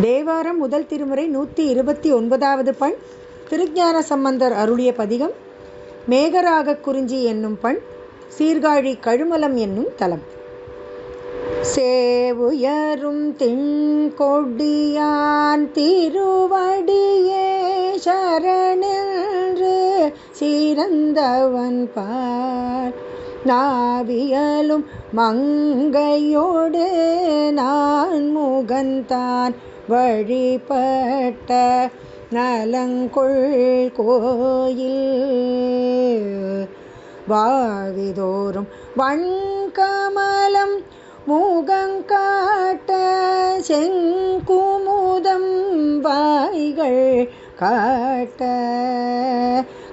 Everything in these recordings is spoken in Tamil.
தேவாரம் முதல் திருமுறை நூற்றி இருபத்தி ஒன்பதாவது பண். திருஞான சம்பந்தர் அருளிய பதிகம் மேகராகக் குறிஞ்சி என்னும் பண். சீர்காழி கழுமலம் என்னும் தலம். சேவுயரும் திண்கொடியான் திருவடியே சரணென்று சிறந்தவன் பார். நாவியலும் மங்கையோடு நான் முகந்தான் வழிபட்ட நலங்குள் கோயில். வாவிதோறும் வண்கமலம் மூகங்காட்ட செங்குமுதம் வாய்கள் காட்ட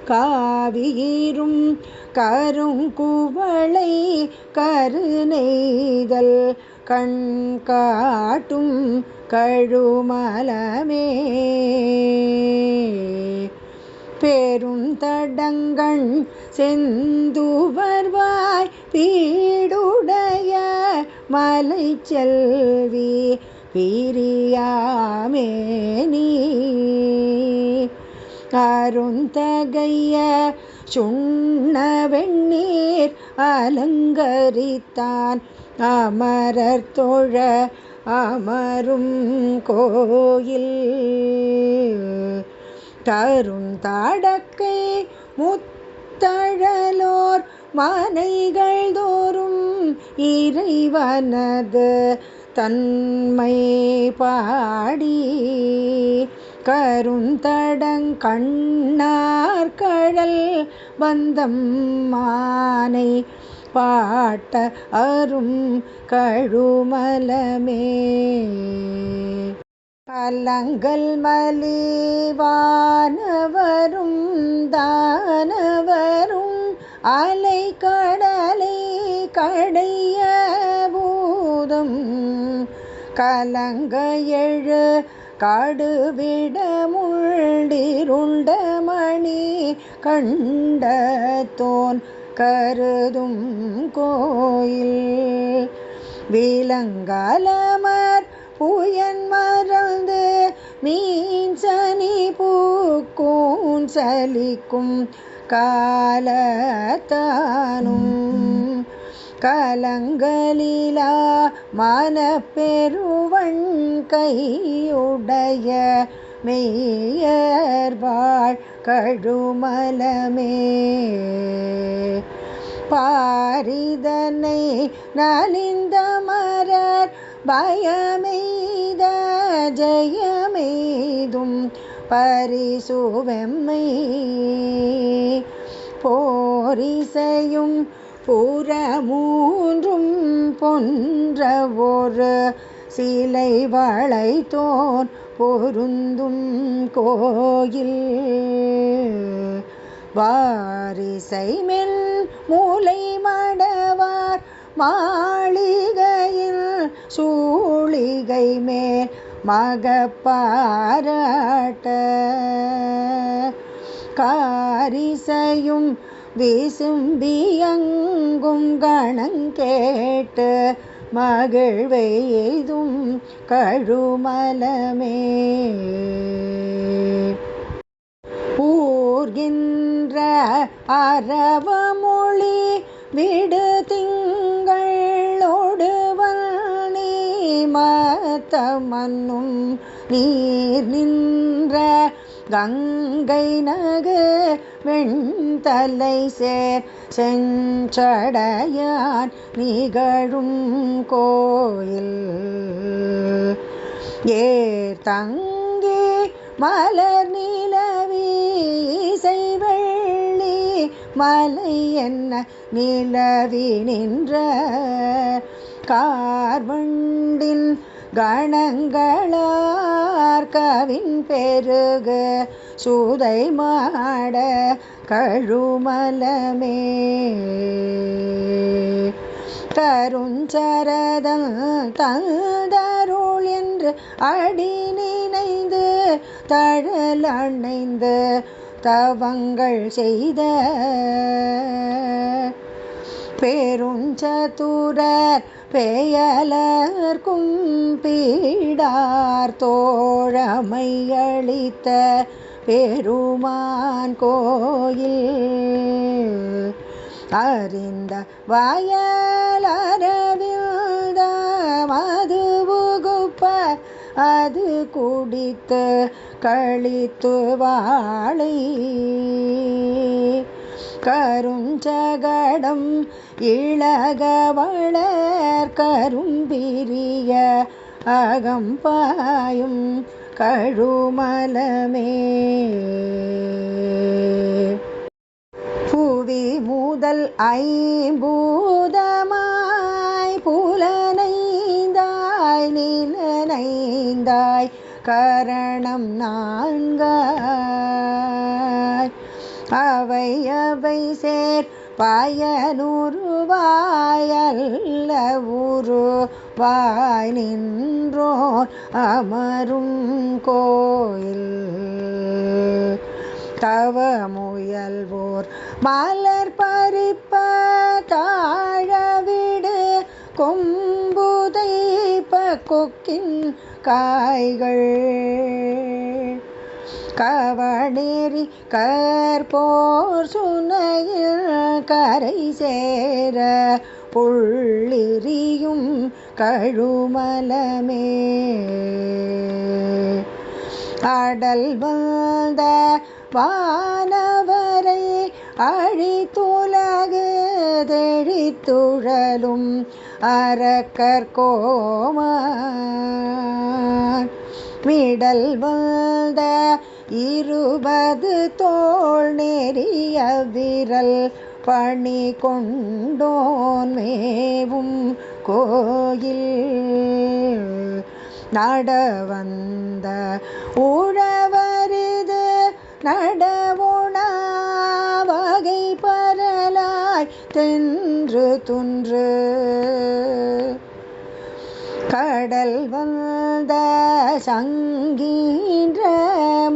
காவீரும் கருங்குவளை கருணைதல் கண் காட்டும் கழுமலமே. பெருந்தடங்கண் செந்துவர்வாய் பீடுடைய மலை செல்வி பிரியாமே நீ. அருந்தகைய சுண்ண வெண்ணீர் அலங்கரித்தான் அமரர் தோழ அமரும் கோயில். தரும் தாடக்கை முத்தழலோர் மனைகள் தோறும் இறைவனது தன்மை பாடி. கருந்தடங்கண்ணார் கழல் வந்தம் மானை பாட்ட அரும் கழுமலமே. கலங்கள் மலிவானவரும் தானவரும் அலை கடலை கடைய பூதம். கலங்க எழு காடுவிட முள்ளிருண்ட மணி கண்ட தோன் கருதும் கோயில். விலங்காலமர் புயன் மறந்து மீன் சனி பூக்கும் சலிக்கும் காலத்தானும். கலங்களிலா மனப்பெருவன் கையுடைய மெய்யர்வாழ் கழுமலமே. பாரிதனை நலிந்த மரர் பயமெய்த ஜெயமெய்தும் பரிசுவெம்மை. போரிசையும் புறமூன்றும் பொன்ற ஒரு சிலை வளைத்தோன் பொருந்தும் கோயில். வாரிசை மென் மூலை மடவார் மாளிகையில் சூளிகை மேல் மகப்பாராட்ட. காரிசையும் விசும்பியங்கும் கணங்கேட்டு மகிழ்வெய்தும் கழுமலமே. பூ ஊர்கின்ற அறவமொழி விடு திங்களோடு வன்னி மத்தமன்னும் நீர் நின்ற கங்கை நகு வெண்தலை சேர் செஞ்சடையான் நிகழும் கோயில். ஏர் தங்கே மலர் நிலவி மலை என்ன நிலவி நின்ற கார்வண்டின் கணங்களார் பெருகு சூதை மாட கழுமலமே. தருஞ்சரதம் தந்தருள் என்று அடி நினைந்து தழல் அணைந்து தவங்கள் செய்த பெருஞ்சதுரர் பெயலர் பீடாத தோழமையளித்த பெருமான் கோயில். அறிந்த வயலரவில்த மது புகுப்ப அது குடித்து கழித்து வாழை. கருஞ்சகடம் இளகவளர் கரும்பிரிய அகம்பாயும் கழுமலமே. புவி முதல் ஐம்பூதமாய் புலனைந்தாய் நிலனைந்தாய் கரணம் நான்காய். அவை அவை சேர் பயனுருவாயல்ல உருவாய் நின்றோ அமரும் கோயில். தவ முயல்வோர் மலர் பறிப்ப தாழவிடு கொம்புதை கொக்கின் காய்கள். கவடேறி கற்போர் சுனையில் கரை சேர புள்ளிரியும் கழுமலமே. அடல் வந்த வானவரை அழித்துலகு தெழித்துழலும் அரக்கற்கோமான் மிடல் வந்த இருபது தோல் நெறிய விரல் பணி கொண்டோன் மேவும் கோயில். நடவந்த உழவரிது நடவுணா வகை பரலாய் தென்று துன்று கடல் வந்த சங்கீன்ற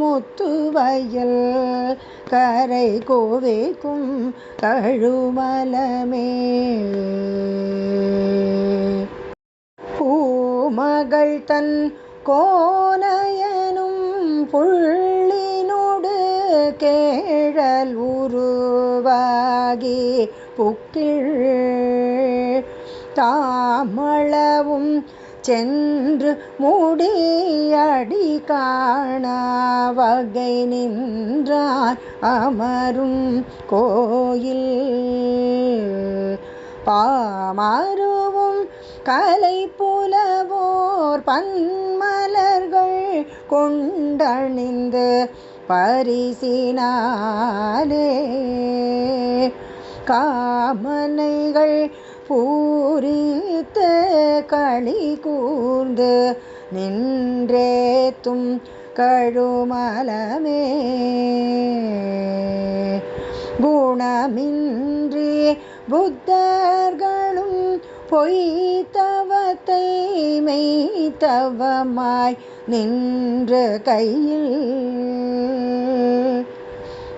முத்துவயல் கரை கோவைக்கும் கழுமலமே. பூமகள் தன் கோனையனும் புள்ளினோடு கேழல் உருவாகி புக்கிழ் தாமளவும் சென்று முடியடி காண வகை நின்றார் அமரும் கோயில். பாமருவும் கலை புலவோர் பன்மலர்கள் கொண்டணிந்து பரிசினாலே. காமனைகள் பூரித்த களி கூர்ந்து நின்றேத்தும் கழுமலமே. குணமின்றி புத்தர்களும் பொய்த்தவத்தை மெய்த்தவமாய் நின்று கையில்.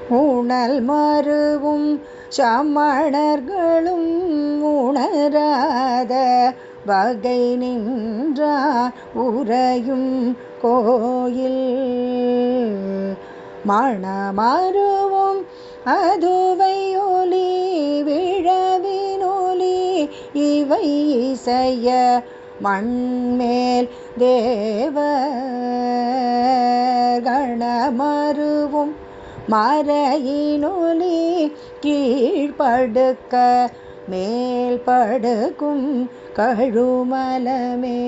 உணல் மருவும் சமணர்களும் வகை நின்றார் உறையும் கோயில். மணமருவும் அதுவை ஒலி விழவினொலி இவை இசைய மண்மேல் தேவ கணமருவும் மறையினொலி கீழ்படுக்க மேல் படுக்கும் கழுமலமே.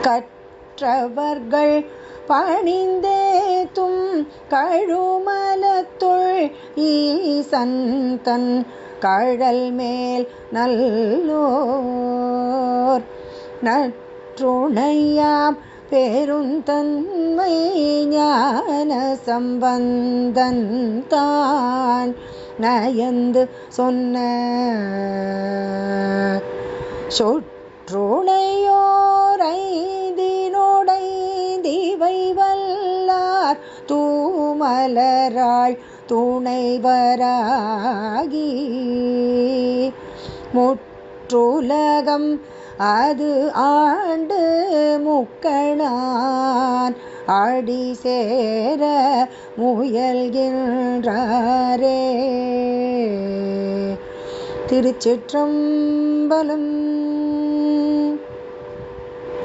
கற்றவர்கள் பணிந்தேத்தும் கழுமலத்துள் ஈசந்தன் கழல் மேல் நல்லோர். நற்றுணையாம் பெருந்தன்மை ஞான சம்பந்தன் தான். நயந்து சொன்ன சொற்றுணையோரைந்தினோடைந்திவை வல்லார் தூமலராள் துணைவராகி முற்றுலகம் அது ஆண்டு முக்கணான் அடி சேர முயல்கின்றாரே. திருச்சிற்றம்பலம்